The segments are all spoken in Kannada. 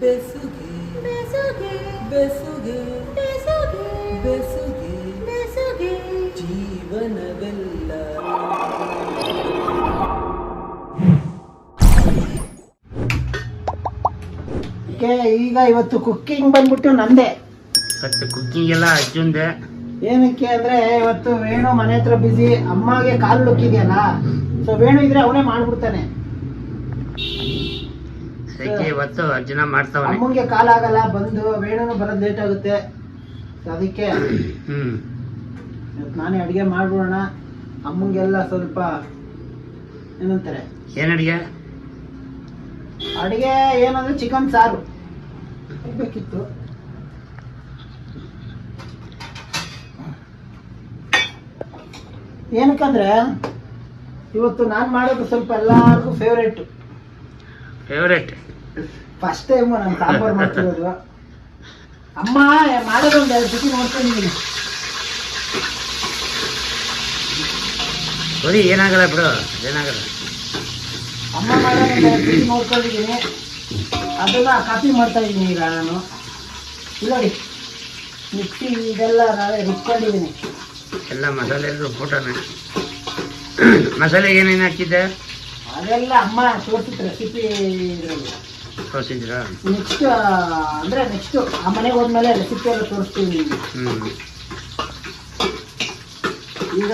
ಬೆಸುಗೆ ಬೆಸುಗೆ ಬೆಸುಗೆ ಬೆಸುಗೆ ಬೆಸುಗೆ ಬೆಸುಗೆ. ಜೀವನವೆಲ್ಲ. ಈಗ ಇವತ್ತು ಕುಕ್ಕಿಂಗ್ ಬಂದ್ಬಿಟ್ಟು ನಂದೆ. ಮತ್ತೆ ಕುಕ್ಕಿಂಗ್ ಎಲ್ಲ ಅಜ್ಜುಂದೆ ಏನಕ್ಕೆ ಅಂದ್ರೆ ಇವತ್ತು ವೇಣು ಮನೆ ಹತ್ರ ಬಿಸಿ ಅಮ್ಮಗೆ ಕಾಲು ಲುಕ್ಕಿದೆಯಲ್ಲ ಸೊ ವೇಣು ಇದ್ರೆ ಅವನೇ ಮಾಡ್ಬಿಡ್ತಾನೆ. ಅದಕ್ಕೆ ಇವತ್ತು ಅರ್ಜುನ ಮಾಡ್ತಾವನೆ. ಅಮ್ಮಂಗೆ ಕಾಲಾಗಲ್ಲ ಬಂದು ವೇಣುನು ಬರೋದು ಲೇಟ್ ಆಗುತ್ತೆ. ಅದಕ್ಕೆ ಹ್ಮ್. ಇವತ್ತು ನಾನೇ ಅಡುಗೆ ಮಾಡ್ಬಿಡೋಣ. ಅಮ್ಮಂಗೆಲ್ಲ ಸ್ವಲ್ಪ ಏನಂತಾರೆ? ಏನ್ ಅಡಿಗೆ? ಅಡುಗೆ ಏನಂದ್ರೆ ಚಿಕನ್ ಸಾರು. ಬೇಕಿತ್ತು. ಏನಕ್ಕಂದ್ರೆ ಇವತ್ತು ನಾನು ಮಾಡೋದು ಸ್ವಲ್ಪ ಎಲ್ಲರಿಗೂ ಫೇವ್ರೇಟ್ ಫೇವ್ರೇಟ್ ಫಸ್ಟ್ ಟೈಮ್ ನಾನು ಸಾಂಬಾರು ಮಾಡ್ತಿರೋದು. ಅಮ್ಮ ಮಾಡೋದೊಂದು ಎರಡು ಸಿಟಿ ನೋಡ್ಕೊಂಡಿದ್ದೀನಿ ಬರೀ ಏನಾಗಲ್ಲ ಬಿಡು ಏನಾಗಲ್ಲ. ಅಮ್ಮ ಮಾಡೋದೊಂದು ಎರಡು ನೋಡ್ಕೊಂಡಿದ್ದೀನಿ ಅದನ್ನ ಕಾಪಿ ಮಾಡ್ತಾ ಇದ್ದೀನಿ ಈಗ ನಾನು. ಇಲ್ಲಿ ನೋಡಿ ಮಿಕ್ಸಿ ಇದೆಲ್ಲ ನಾವೇ ರುಬ್ಕೊಂಡಿದ್ದೀನಿ ಎಲ್ಲ ಮಸಾಲೆ ರುಬ್ಬಿಟ್ಟಾನೆ ಮಸಾಲೆಗೆ ಏನೇನು ಹಾಕಿದ್ದೆ? ಅದೆಲ್ಲ ಅಮ್ಮ ತೋರಿಸಿತ್ತು ರೆಸಿಪಿ ತೋರಿಸಿದ್ರ ನೆಕ್ಸ್ಟ್ ಅಂದ್ರೆ ನೆಕ್ಸ್ಟ್ ಆ ಮನೆಗೆ ಹೋದ್ಮೇಲೆ ರೆಸಿಪಿ ಎಲ್ಲ ತೋರಿಸ್ತೀವಿ ನಿಮ್ಗೆ. ಈಗ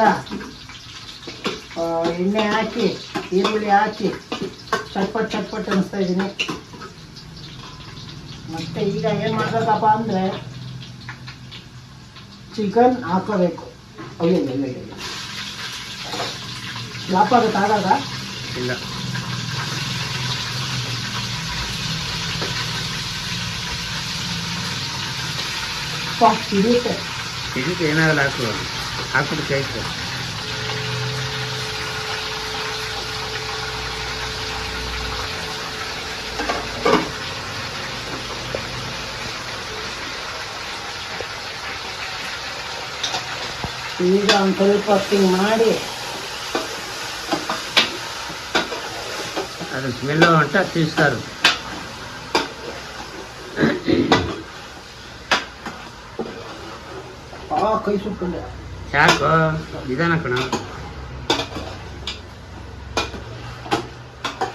ಆ, ಎಣ್ಣೆ ಹಾಕಿ ಈರುಳ್ಳಿ ಹಾಕಿ ಚಟ್ಪಟ್ ಚಟ್ಪಟ್ ಅನಿಸ್ತಾ ಇದ್ದೀನಿ ಮತ್ತೆ ಈಗ ಏನು ಮಾಡ್ಬೇಕಪ್ಪ ಅಂದರೆ ಚಿಕನ್ ಹಾಕೋಬೇಕು ಅಯ್ಯೋ ಅಯ್ಯೋ ಅಯ್ಯೋ ಲಾಪ್ ಆಗುತ್ತೆ ಆಗಾಗ ಇಲ್ಲ. ಪಾಕ್ ಹಿಡಿಯುತ್ತೆ ಇದಕ್ಕೆ ಏನಾಗಲ್ಲ ಹಾಕು ಹಾಕ್ಬಿಟ್ಟು ಕೈತು ಈಗ ಒಂದು ಸ್ವಲ್ಪ ಹೊತ್ತಿಗೆ ಮಾಡಿ ಅದು ಸ್ಮೆಲ್ಲು ಅಂತ ತಿಳಿಸ್ತಾರೆ ಆ ಕೈ ಸುಟ್ಕೊಂಡೆ. ಯಾಕೋ ನಿಧಾನ ಕಣ.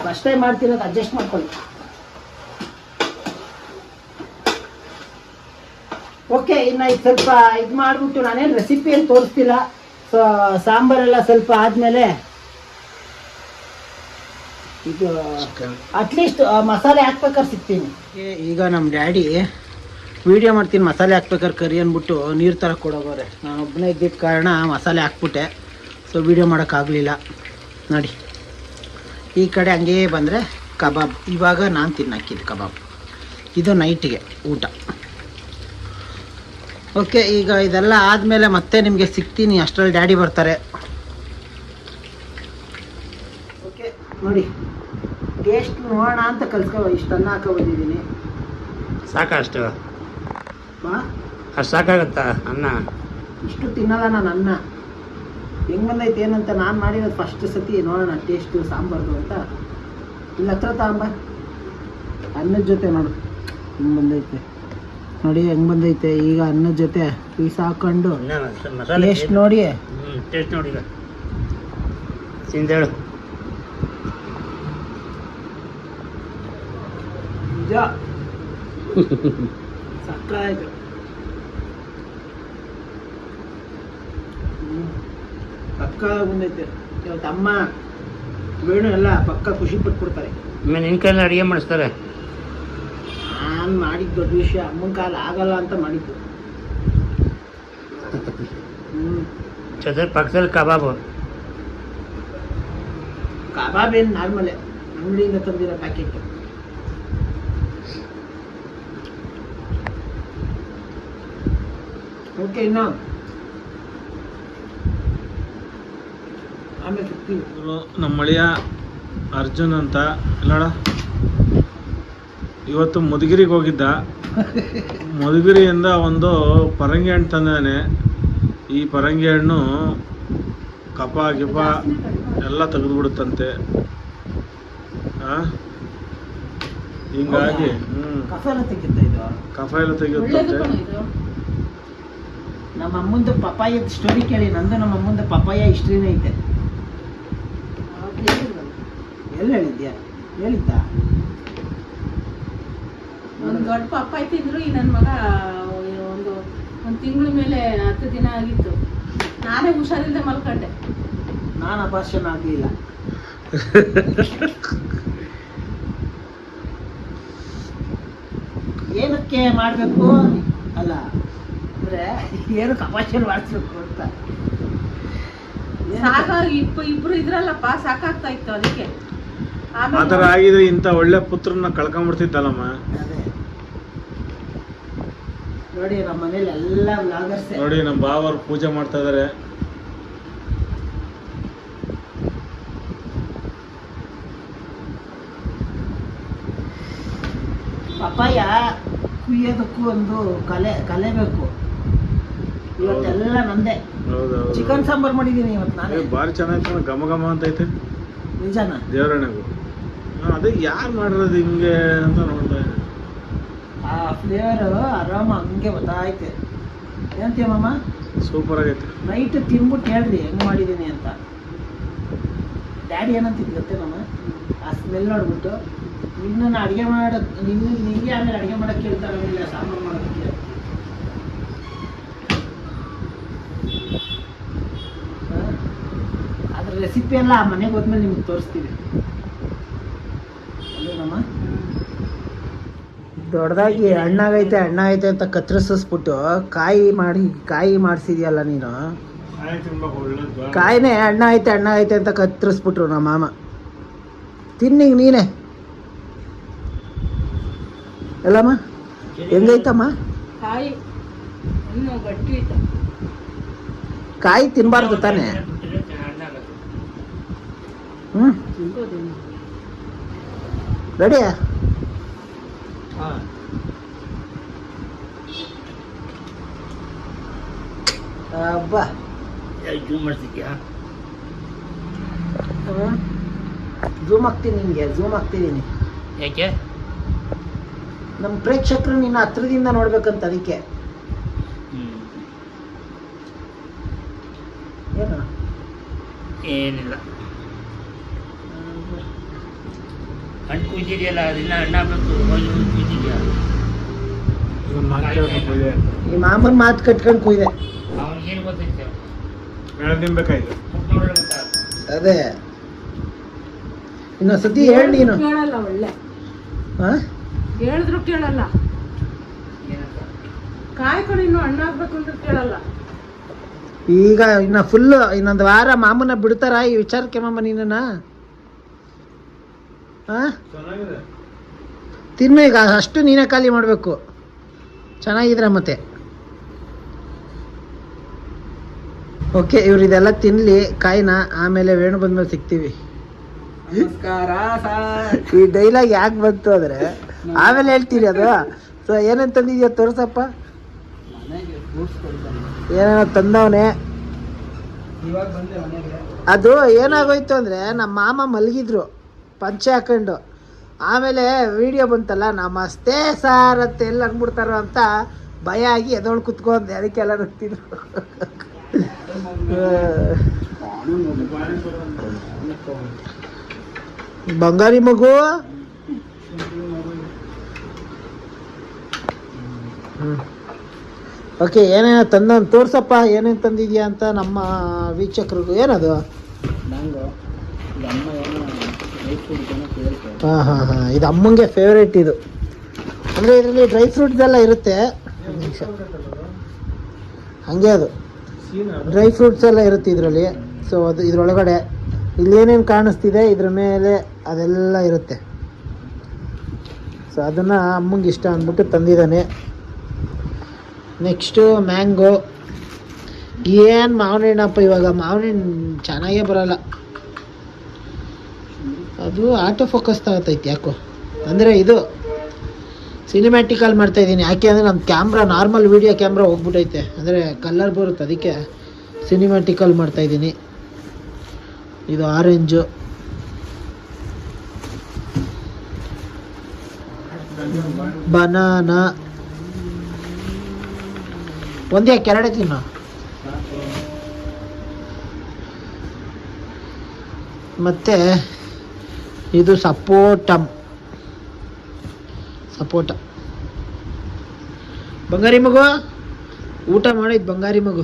ಫಸ್ಟ್ ಟೈಮ್ ಮಾಡ್ತಿರೋದು ಅಡ್ಜಸ್ಟ್ ಮಾಡ್ಕೊಳ್ಳಿ. ಓಕೆ ಇನ್ನು ಇದು ಸ್ವಲ್ಪ ಇದು ಮಾಡಿಬಿಟ್ಟು ನಾನೇನು ರೆಸಿಪಿ ಏನು ತೋರಿಸ್ತಿಲ್ಲ. ಸೊ ಸಾಂಬಾರೆಲ್ಲ ಸ್ವಲ್ಪ ಆದಮೇಲೆ ಇದು ಅಟ್ಲೀಸ್ಟ್ ಮಸಾಲೆ ಹಾಕ್ಬೇಕಾದ್ರೆ ಸಿಗ್ತೀನಿ. ಈಗ ನಮ್ಮ ಡ್ಯಾಡಿ ವಿಡಿಯೋ ಮಾಡ್ತೀನಿ, ಮಸಾಲೆ ಹಾಕ್ಬೇಕಾದ್ರೆ ಕರಿ ಅಂದ್ಬಿಟ್ಟು ನೀರು ಥರ ಕೊಡೋಗೋರೆ ನಾನು ಒಬ್ಬನೇ ಇದ್ದಿದ್ದ ಕಾರಣ ಮಸಾಲೆ ಹಾಕ್ಬಿಟ್ಟೆ. ಸೊ ವಿಡಿಯೋ ಮಾಡೋಕ್ಕಾಗಲಿಲ್ಲ ನೋಡಿ. ಈ ಕಡೆ ಹಂಗೇ ಬಂದರೆ ಕಬಾಬ್. ಇವಾಗ ನಾನು ತಿನ್ನಾಕಿದ್ದು ಕಬಾಬ್. ಇದು ನೈಟಿಗೆ ಊಟ. ಓಕೆ ಈಗ ಇದೆಲ್ಲ ಆದಮೇಲೆ ಮತ್ತೆ ನಿಮಗೆ ಸಿಗ್ತೀನಿ. ಅಷ್ಟರಲ್ಲಿ ಡ್ಯಾಡಿ ಬರ್ತಾರೆ. ಓಕೆ ನೋಡಿ. ಟೇಸ್ಟ್ ನೋಡೋಣ ಅಂತ ಕಲ್ಸ್ಕೊ ಇಷ್ಟನ್ನ ಹಾಕೋ ಬಂದಿದ್ದೀನಿ. ಸಾಕ ಅಷ್ಟು ಸಾಕಾಗತ್ತಾ ಅನ್ನ? ಇಷ್ಟು ತಿನ್ನಲ್ಲ ನಾನು ಅನ್ನ. ಹೆಂಗ್ ಬಂದೈತೆ ಏನಂತ ನಾನು ಮಾಡಿರೋದು ಫಸ್ಟ್ ಸತಿ ನೋಡೋಣ ಟೇಸ್ಟು ಸಾಂಬಾರ್ದು ಅಂತ. ಇಲ್ಲಿ ಹತ್ರ ತಾಂಬ ಅನ್ನದ ಜೊತೆ ನೋಡು ಹೆಂಗ್ ಬಂದೈತೆ? ನೋಡಿ ಹೆಂಗ್ ಬಂದೈತೆ. ಈಗ ಅನ್ನದ ಜೊತೆ ಪೀಸ್ ಹಾಕೊಂಡು ಟೇಸ್ಟ್ ನೋಡಿ. ಟೇಸ್ಟ್ ನೋಡಿ ತಿಂದೇಳು ನಿಜ ಸಕ್ಕತ್ತಾಯ್ತು ಪಕ್ಕ ಬಂದೈತೆ ಇವತ್ತು ಅಮ್ಮ ವೇಣು ಎಲ್ಲ ಪಕ್ಕ ಖುಷಿ ಕೊಡ್ತಾರೆ ಆಮೇಲೆ ನಿನ್ನ ಕೈಯಲ್ಲಿ ಅಡುಗೆ ಮಾಡಿಸ್ತಾರೆ? ನಾನು ಮಾಡಿದ್ದು ದೊಡ್ಡ ವಿಷಯ. ಅಮ್ಮನ ಕಾಲ ಆಗಲ್ಲ ಅಂತ ಮಾಡಿದ್ದು. ಹ್ಞೂ ಜೊತೆ ಪಕ್ಕದಲ್ಲಿ ಕಬಾಬು. ಕಬಾಬ್ ಏನು ನಾರ್ಮಲೇ. ಅಂಗಡಿಯಿಂದ ತಂದಿರೋ ಪ್ಯಾಕೆಟ್. ಓಕೆ ಇನ್ನು ಆಮೇಲೆ ಸಿಗ್ತೀವಿ ನಮ್ಮ ಮಳೆಯ ಅರ್ಜುನ್ ಅಂತ ಇಲ್ಲಡ ಇವತ್ತು ಮಧುಗಿರಿಗೆ ಹೋಗಿದ್ದ. ಮಧುಗಿರಿಯಿಂದ ಒಂದು ಪರಂಗಿ ಹಣ್ಣು ತಂದಾನೆ ಈ ಪರಂಗಿ ಹಣ್ಣು ಕಪ ಗಿಪ ಎಲ್ಲ ತೆಗೆದುಬಿಡುತ್ತಂತೆ. ಆ? ಹಿಂಗಾಗಿ ಹ್ಮ್. ಕಫ ಎಲ್ಲ ತೆಗಿತಾ ಇದು ಕಫ ಎಲ್ಲ ಒಳ್ಳೇದು ತೆಗೆಯುತ್ತೆ ಕಣೋ ಇದು ನಮ್ಮ ಅಮ್ಮಂದು ಪಪಾಯದ ಸ್ಟೋರಿ ಕೇಳಿ ನಂದು ನಮ್ಮ ಅಮ್ಮಂದು ಪಪ್ಪಾಯ ಹಿಸ್ಟ್ರಿನೇ ಐತೆ. ಎಲ್ಲಿ ಹೇಳಿದ್ಯಾ? ಹೇಳಿದ್ದ? ಒಂದು ದೊಡ್ಡ ಪಪ್ಪಾಯ ತಿಂದ್ರು ಈ ನನ್ನ ಮಗ ಒಂದು ಒಂದು ತಿಂಗಳ ಮೇಲೆ ಹತ್ತು ದಿನ ಆಗಿತ್ತು. ನಾನೇ ಹುಷಾರಿಲ್ಲದೆ ಮಲ್ಕೊಂಡೆ. ನಾನು ಅಪಾರ್ಷನ್ ಆಗಲಿಲ್ಲ. ಏನಕ್ಕೆ ಮಾಡಬೇಕು? ಅಲ್ಲ ಅಂದ್ರೆ ಏನು ಅಪಾರ್ಷನ್ ಮಾಡಿಸ್ಬೇಕು ಅಂತ. ಸಾಕಾಗಿ ಇಪ್ಪ ಇಬ್ರು ಇದ್ರಲ್ಲಪ್ಪ ಸಾಕಾಗ್ತಾ ಇತ್ತು ಅದಕ್ಕೆ. ಆ ಥರ ಆಗಿದ್ರೆ ಇಂಥ ಒಳ್ಳೆ ಪುತ್ರನ ಕಳ್ಕೊಂಡ್ಬಿಡ್ತಿದ್ದಲ್ಲಮ್ಮ ಅದೇ. ನೋಡಿ ನಮ್ಮ ಮನೇಲಿ ಎಲ್ಲ ವ್ಲಾಗರ್ಸೆ. ನೋಡಿ ನಮ್ಮ ಬಾವರು ಪೂಜೆ ಮಾಡ್ತಾ ಇದಾರೆ. ಪಪ್ಪಾಯ ಕುಯ್ಯೋದಕ್ಕೂ ಒಂದು ಕಲೆ ಕಲೆ ಬೇಕು. ಇವತ್ತೆಲ್ಲ ನಂದೆ. ಚಿಕನ್ ಸಾಂಬಾರ್ ಮಾಡಿದ್ದೀನಿ ಇವತ್ತು ನಾನೇ. ಭಾರಿ ಚೆನ್ನಾಗಿತ್ತು ಘಮ ಘಮ ಅಂತ ಐತೆ. ನಿಜಾನ? ದೇವರಣೆಗೂ. ಅದೇ ಯಾರು ಮಾಡಿರೋದು ಹಿಂಗೆ ಅಂತ ನೋಡ್ತಾ ಇದ್ದೆ ಆ ಫ್ಲೇವರ್ ಆರಾಮ ಹಂಗೆ ಗೊತ್ತಾಯ್ತೆ. ಏನಂತೀಯ ಮಾಮ ಸೂಪರ್ ಆಗೈತೆ. ನೈಟ್ ತಿಂದ್ಬಿಟ್ಟು ಹೇಳ್ರಿ ಹೆಂಗೆ ಮಾಡಿದ್ದೀನಿ ಅಂತ. ಡ್ಯಾಡಿ ಏನಂತಿದ್ ಗೊತ್ತೇ ಮಾಮ ಆ ಸ್ಮೆಲ್ ನೋಡ್ಬಿಟ್ಟು ನಿನ್ನನ್ನು ಅಡುಗೆ ಮಾಡೋದು ನಿನ್ನ ನಿಂಗೆ ಆಮೇಲೆ ಅಡುಗೆ ಮಾಡೋಕ್ಕೆ ಹೇಳ್ತಾರೆ ಇಲ್ಲ ಸಾಂಬಾರು ಮಾಡೋದಕ್ಕೆ ಹಾ? ಅದ್ರ ರೆಸಿಪಿ ಎಲ್ಲ ಆ ಮನೆಗೆ ಹೋದ್ಮೇಲೆ ನಿಮ್ಗೆ ತೋರಿಸ್ತೀವಿ. ದೊಡ್ಡದಾಗಿ ಹಣ್ಣಾಗೈತೆ ಹಣ್ಣಾಗೈತೆ ಅಂತ ಕತ್ತರಿಸಿಸ್ಬಿಟ್ಟು ಕಾಯಿ ಮಾಡಿ ಕಾಯಿ ಮಾಡಿಸಿದ್ಯಲ್ಲ ನೀನು? ಕಾಯಿನೇ ಹಣ್ಣ ಐತೆ ಹಣ್ಣ ಐತೆ ಅಂತ ಕತ್ತರಿಸ್ಬಿಟ್ರು ನಮ್ಮ ಮಾಮ. ತಿನ್ನಿಗ್ ನೀನೆ. ಎಲ್ಲಮ್ಮ? ಹೆಂಗೈತಮ್ಮ? ಕಾಯಿ ಕಾಯಿ ತಿನ್ಬಾರ್ದು ತಾನೆ? ಹ್ಞೂ ರೆಡಿ? ಜೂಮ್ ಮಾಡ್ತಿದ್ಯಾ? ಹಾಕ್ತೀನಿ ನಿಮಗೆ ಝೂಮ್ ಹಾಕ್ತಿದ್ದೀನಿ. ಯಾಕೆ? ನಮ್ಮ ಪ್ರೇಕ್ಷಕರು ನಿನ್ನ ಹತ್ರದಿಂದ ನೋಡ್ಬೇಕಂತ ಅದಕ್ಕೆ. ಏನು ಏನಿಲ್ಲ. ಹಣ್ಣು ಕೂತಿದೆಯಲ್ಲ ಅದನ್ನ ಅಣ್ಣ ಹಾಕ್ಬೇಕು ಹೋಗಿ ಕುಯ್ದಿದ್ಯಾ? ಈ ಮಾಮನ್ ಮಾತು ಕಟ್ಕೊಂಡು ಕೂಯ್ದೆ. ಅವ್ನಿಗೇನು ಗೊತ್ತೈತೆ? ಗೊತ್ತಾಗುತ್ತೆ ಅದೇ. ಇನ್ನೊಂದ್ಸತಿ ಹೇಳಿ ನೀನು. ಕೇಳಲ್ಲ ಒಳ್ಳೆ. ಹಾ ಹೇಳಿದ್ರು ಕೇಳಲ್ಲ. ಕಾಯ್ಕೊಂಡು ಕಾಯಿ ಕಡೆ ಇನ್ನು ಹಣ್ಣಾಗ್ಬೇಕು ಅಂತ ಕೇಳಲ್ಲ. ಈಗ ಇನ್ನ ಫುಲ್ ಇನ್ನೊಂದ್ ವಾರ ಮಾಮೂನ ಬಿಡ್ತಾರ ಈ ವಿಚಾರಕ್ಕೆ ಮಾಮ ಚೆನ್ನಾಗಿದೆ ತಿನ್ನು ಈಗ ಅಷ್ಟು ನೀನೇ ಖಾಲಿ ಮಾಡಬೇಕು. ಚೆನ್ನಾಗಿದ್ರೆ ಮತ್ತೆ. ಓಕೆ ಇವ್ರು ಇದೆಲ್ಲ ತಿನ್ಲಿ ಕಾಯಿನ ಆಮೇಲೆ ವೇಣು ಬಂದ್ಮೇಲೆ ಸಿಗ್ತೀವಿ ಈ ಡೈಲಾಗ್ ಯಾಕೆ ಬಂತು ಅಂದ್ರೆ ಆಮೇಲೆ ಹೇಳ್ತೀರಿ ಅದು. ಸೊ ಏನೇನು ತಂದಿದ್ಯಾ ತೋರಿಸಪ್ಪ? ಏನೋ ತಂದವನೇ. ಏನೇನೋ ಅದು ಏನಾಗೋಯ್ತು ಅಂದರೆ ನಮ್ಮ ಮಾಮ ಮಲಗಿದ್ರು. ಪಂಚೆ ಹಾಕೊಂಡು. ಆಮೇಲೆ ವಿಡಿಯೋ ಬಂತಲ್ಲ, ನಮಸ್ತೆ ಸಾರ್ ಅಂತ ಎಲ್ಲ ಅಂದ್ಬಿಡ್ತಾರೋ ಅಂತ ಭಯ ಆಗಿ ಎದೊಳು ಕುತ್ಕೊಂಡೆ ಅದಕ್ಕೆಲ್ಲ ನಗ್ತಿದ್ರು. ಬಂಗಾರಿ ಮಗು? ಓಕೆ ಏನೇನೋ ತಂದ ತೋರ್ಸಪ್ಪ, ಏನೇನು ತಂದಿದ್ಯಾ ಅಂತ ನಮ್ಮ ವೀಕ್ಷಕರಿಗೂ, ಏನದು ನಂಗು ಅಮ್ಮ ಏನೋ ಡ್ರೈ ಫ್ರೂಟ್ಸ್ ಏನೋ ಕೇಳ್ತಾರೆ ಹಾಂ ಹಾಂ ಹಾಂ. ಇದು ಅಮ್ಮಂಗೆ ಫೇವ್ರೇಟ್ ಇದು. ಅಂದರೆ ಇದರಲ್ಲಿ ಡ್ರೈ ಫ್ರೂಟ್ದೆಲ್ಲ ಇರುತ್ತೆ. ಹಂಗೆ ಅದು. ಡ್ರೈ ಫ್ರೂಟ್ಸ್ ಎಲ್ಲ ಇರುತ್ತೆ ಇದರಲ್ಲಿ. ಸೊ ಅದು ಇದರೊಳಗಡೆ ಇಲ್ಲೇನೇನು ಕಾಣಿಸ್ತಿದೆ, ಇದ್ರ ಮೇಲೆ ಅದೆಲ್ಲ ಇರುತ್ತೆ. ಸೊ ಅದನ್ನು ಅಮ್ಮಂಗೆ ಇಷ್ಟ ಅಂದ್ಬಿಟ್ಟು ತಂದಿದ್ದಾನೆ. ನೆಕ್ಸ್ಟು ಮ್ಯಾಂಗೋ ಏನು ಮಾವಿನ ಹಣ್ಣಪ್ಪ ಇವಾಗ? ಮಾವಿನ ಹಣ್ಣು ಚೆನ್ನಾಗೇ ಬರಲ್ಲ. ಅದು ಆಟೋ ಫೋಕಸ್ ತಗೋತೈತೆ ಯಾಕೋ? ಅಂದರೆ ಇದು ಸಿನಿಮ್ಯಾಟಿಕಲ್ ಮಾಡ್ತಾ ಇದ್ದೀನಿ. ಯಾಕೆ ಅಂದರೆ ನಮ್ಮ ಕ್ಯಾಮ್ರಾ ನಾರ್ಮಲ್ ವೀಡಿಯೋ ಕ್ಯಾಮ್ರಾ ಹೋಗ್ಬಿಟ್ಟೈತೆ ಅಂದರೆ ಕಲರ್ ಬರುತ್ತೆ, ಅದಕ್ಕೆ ಸಿನಿಮ್ಯಾಟಿಕಲ್ ಮಾಡ್ತಾ ಇದ್ದೀನಿ. ಇದು ಆರೆಂಜು ಬನಾನ ಒಂದೇ, ಕೆರಡೆ ತಿನ್ನ. ಮತ್ತೆ ಇದು ಸಪೋಟಮ್ ಸಪೋಟ. ಬಂಗಾರಿ ಮಗು? ಊಟ ಮಾಡಿದ್ ಬಂಗಾರಿ ಮಗು.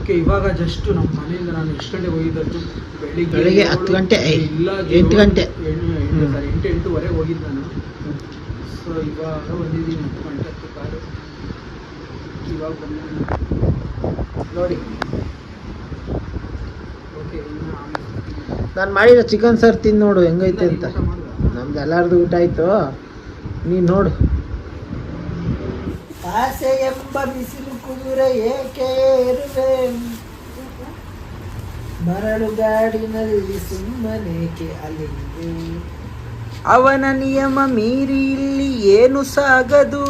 ಓಕೆ ಇವಾಗ ಜಸ್ಟ್ ನಮ್ಮ ಮನೆಯಿಂದ ನಾನು ಎಷ್ಟು ಗಂಟೆಗೆ ಹೋಗಿದ್ದು ಬೆಳಿಗ್ಗೆ ಬೆಳಿಗ್ಗೆ ಹತ್ತು ಗಂಟೆ, ಇಲ್ಲ, ಎಂಟು ಗಂಟೆ. ಎಂಟು- ಎಂಟೂವರೆ ಹೋಗಿದ್ದು ನಾನು. ಸೊ ಇವಾಗ ಬಂದಿದ್ದೀನಿ ಹತ್ತು ಗಂಟೆ ಹತ್ತು ಕಾಲು. ಇವಾಗ ಬಂದ ನೋಡಿ. ಓಕೆ ಇನ್ನು ಆಮೇಲೆ. ನಾನು ಮಾಡಿರೋ ಚಿಕನ್ ಸಾರು ತಿಂದು ನೋಡು, ಹೆಂಗೈತೆ ಅಂತ. ನಮ್ದು ಎಲ್ಲಾರ್ದು ಊಟ ಆಯ್ತು. ನೀನು ನೋಡು. ಆಸೆ ಎಂಬ ಬಿಸಿಲು ಕುದುರೆ ಏಕೆ ಇರುವೆ? ಮರಳು ಗಾಡಿನಲ್ಲಿ ಸುಮ್ಮನೇಕೆ ಅಲ್ಲಿಂದೆ ಅವನ ನಿಯಮ ಮೀರಿ ಇಲ್ಲಿ ಏನು ಸಾಗದು?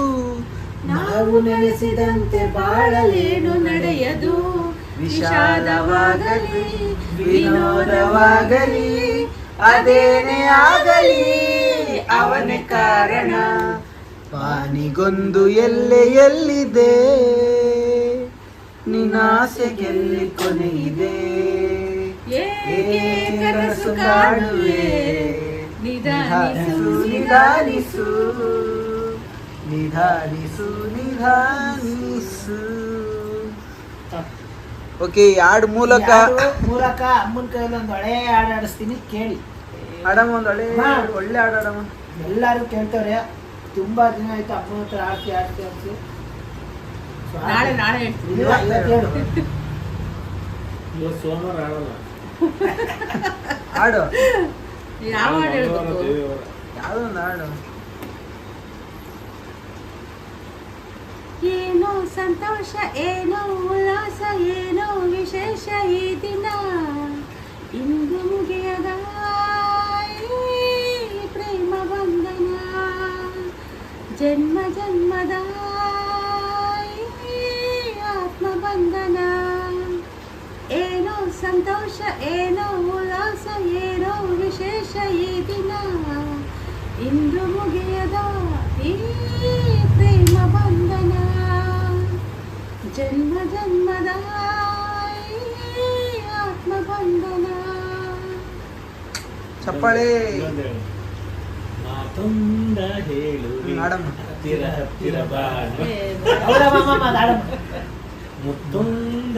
ನಾವು ನೆನೆಸಿದಂತೆ ಬಾಳಲೇನು ನಡೆಯದು? ವಿಷಾದವಾಗಲಿ. ವಿನೋದವಾಗಲಿ, ಅದೇನೇ ಆಗಲಿ, ಅವನ ಕಾರಣ. ಪಾನಿಗೊಂದು ಎಲ್ಲೆ ಎಲ್ಲಿದೆ? ನಿನಾಸೆ ಗೆಲ್ಲಿ ಕೊನೆಯಿದೆ ಕನಸು ಕಾಣುವೆ? ನಿಧಾನಿಸು ನಿಧಾನಿಸು. ನಿಧಾನಿಸು ನಿಧಾನಿಸು. ಓಕೆ ಹಾಡು ಮೂಲಕ? ಮೂಲಕ? ಅಮ್ಮನ ಕೈಯಲ್ಲಿ ಒಂದು ಹಳೆ ಹಾಡು ಆಡಿಸ್ತೀನಿ ಕೇಳಿ. ಆಡಮ್ಮ ಒಂದು ಒಳ್ಳೆ. ಒಳ್ಳೆ ಹಾಡು ಆಡಮ್ಮ ಎಲ್ಲರೂ ಕೇಳ್ತಾರೆ ತುಂಬಾ ದಿನ ಆಯ್ತು ಅಮ್ಮನ ಹತ್ರ ಆಡ್ತಿ ಆಡ್ತಿ ಆಡ್ತಿ So, ನಾಳೆ ನಾಳೆ ಹೇಳ್ತೀನಿ. ಇಲ್ಲ, ಇವತ್ತು ಹೇಳು. ಇವತ್ತು ಸೋಮವಾರ ಆಡಲ್ಲ ಹಾಡು? ಯಾವ ಹಾಡು ಹೇಳ್ಬೇಕು? ದೇವಿವಾರ. ಹಾಡು? ಸಂತೋಷ ಏನೋ ಉಲ್ಲಾಸ ಏನೋ ವಿಶೇಷ ಈ ದಿನ ಇಂದು ಮುಗಿಯದ ಈ ಪ್ರೇಮ ಬಂಧನ ಜನ್ಮ ಜನ್ಮದ ಈ ಆತ್ಮ ಬಂಧನ ಏನೋ ಸಂತೋಷ ಏನೋ ಉಲ್ಲಾಸ ಏನೋ ವಿಶೇಷ ಈ ದಿನ ಇಂದು ಮುಗಿಯದ ಈ ಪ್ರೇಮ ಬಂಧನ జన్మ జన్మదాయి ఆత్మబంధన చెప్పాలి ಮಾತುಂದ ಹೇಳು ಹತ್ತಿರ ಹತ್ತಿರ ಮುತ್ತುಂದ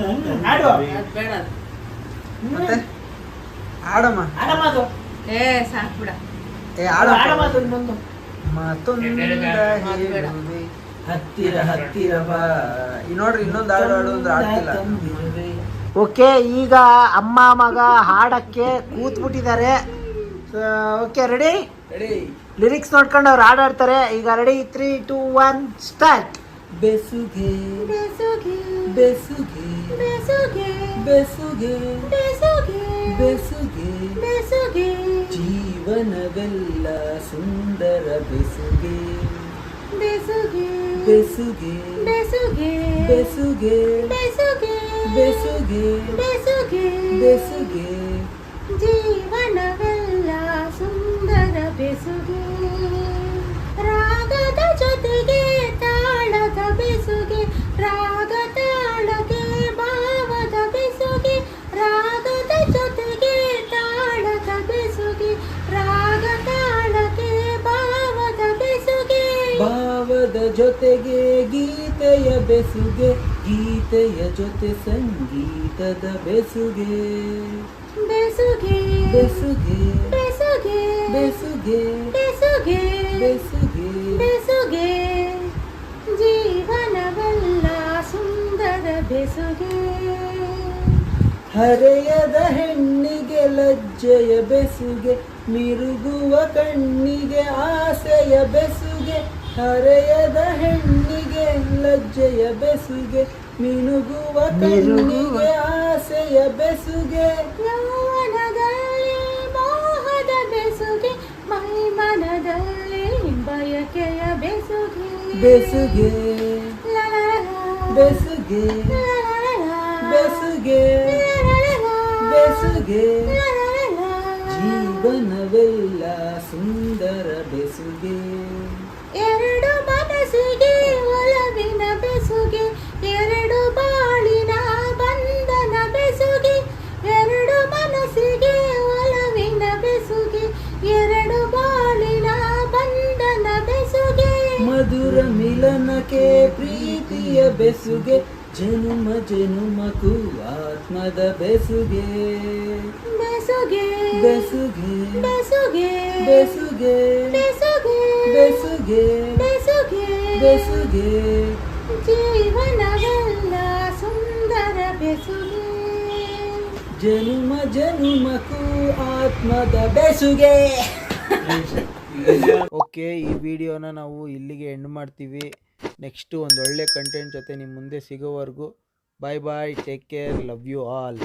ಮತ್ತೆ ಆಡಮ್ಮ ಆಡಮ್ಮ ಏ ಸಾಕು ಬಿಡ ಏ ಆಡಮ್ಮ ಮಾತುಂದ ಹೇಳುವೆ ಹತ್ತಿರ ಹತ್ತಿರ ಬಾ. ನೋಡ್ರಿ ಇನ್ನೊಂದು ಹಾಡು ಹಾಡು ಅಂದ್ರೆ ಆಡ್ತಿಲ್ಲ ಓಕೆ ಈಗ ಅಮ್ಮ ಮಗ ಹಾಡಕ್ಕೆ ಕೂತ್ಬಿಟ್ಟಿದ್ದಾರೆ. ಓಕೆ ರೆಡಿ ರೆಡಿ ಲಿರಿಕ್ಸ್ ನೋಡ್ಕೊಂಡು ಅವ್ರು ಹಾಡಾಡ್ತಾರೆ ಈಗ ready three two one start ಬೆಸುಗೆ. ಬೆಸುಗೆ. ಬೆಸುಗೆ. ಬೆಸುಗೆ. ಬೆಸುಗೆ. ಬೆಸುಗೆ. ಬೆಸುಗೆ. ಬೆಸುಗೆ. ಜೀವನವೆಲ್ಲ ಸುಂದರ ಬೆಸುಗೆ. ಬೆಸುಗೆ ಬೆಸುಗೆ ಬೆಸುಗೆ ಬೆಸುಗೆ ಬೆಸುಗೆ ಬೆಸುಗೆ ಬೆಸುಗೆ. ಬೆಸುಗೆ. ಜೀವನವೆಲ್ಲ ಸುಂದರ ಬೆಸುಗೆ. ಜೊತೆಗೆ ಗೀತೆಯ ಬೆಸುಗೆ ಗೀತೆಯ ಜೊತೆ ಸಂಗೀತದ ಬೆಸುಗೆ. ಬೆಸುಗೆ ಬೆಸುಗೆ ಬೆಸುಗೆ ಬೆಸುಗೆ ಬೆಸುಗೆ ಬೆಸುಗೆ. ಬೆಸುಗೆ. ಜೀವನವಲ್ಲ ಸುಂದರ ಬೆಸುಗೆ. ಹರೆಯದ ಹೆಣ್ಣಿಗೆ ಲಜ್ಜೆಯ ಬೆಸುಗೆ ಮಿರುಗುವ ಕಣ್ಣಿಗೆ ಆಸೆಯ ಬೆಸುಗೆ ಹರೆಯದ ಹೆಣ್ಣಿಗೆ ಲಜ್ಜೆಯ ಬೆಸುಗೆ ಮಿನುಗುವ ಕಣ್ಣಿಗೆ ಆಸೆಯ ಬೆಸುಗೆ ಯೌವನದಲ್ಲಿ ಮೋಹದ ಬೆಸುಗೆ ಮೈ ಮನದಲ್ಲಿ ಬಯಕೆಯ ಬೆಸುಗೆ ಬೆಸುಗೆ ಬೆಸುಗೆ ಬೆಸುಗೆ ಬೆಸುಗೆ ಜೀವನವೆಲ್ಲ ಸುಂದರ ಬೆಸುಗೆ ಎರಡು ಮನಸ್ಸಿಗೆ ಒಲವಿನ ಬೆಸುಗೆ ಎರಡು ಬಾಳಿನ ಬಂಧನ ಬೆಸುಗೆ ಎರಡು ಮನಸ್ಸಿಗೆ ಒಲವಿನ ಬೆಸುಗೆ ಎರಡು ಬಾಳಿನ ಬಂಧನ ಬೆಸುಗೆ. ಮಧುರ ಮಿಲನಕ್ಕೆ ಪ್ರೀತಿಯ ಬೆಸುಗೆ ಜನುಮ ಜನುಮಕು ಆತ್ಮದ ಬೆಸುಗೆ. ಬೆಸುಗೆ ಬೆಸುಗೆ ಬೆಸುಗೆ ಬೆಸುಗೆ ಬೆಸುಗೆ ಬೆಸುಗೆ ಬೆಸುಗೆ ಬೆಸುಗೆ ಜೀವನವೆಲ್ಲ ಸುಂದರ ಬೆಸುಗೆ ಜನುಮ ಜನುಮಕು ಆತ್ಮದ ಬೆಸುಗೆ ಓಕೆ ಈ ವಿಡಿಯೋನ ನಾವು ಇಲ್ಲಿಗೆ ಎಂಡ್ ಮಾಡ್ತೀವಿ. ನೆಕ್ಸ್ಟು ಒಂದು ಒಳ್ಳೆ ಕಂಟೆಂಟ್ ಜೊತೆ ನಿಮ್ಮ ಮುಂದೆ ಸಿಗೋವರೆಗೂ. Bye bye take care love you all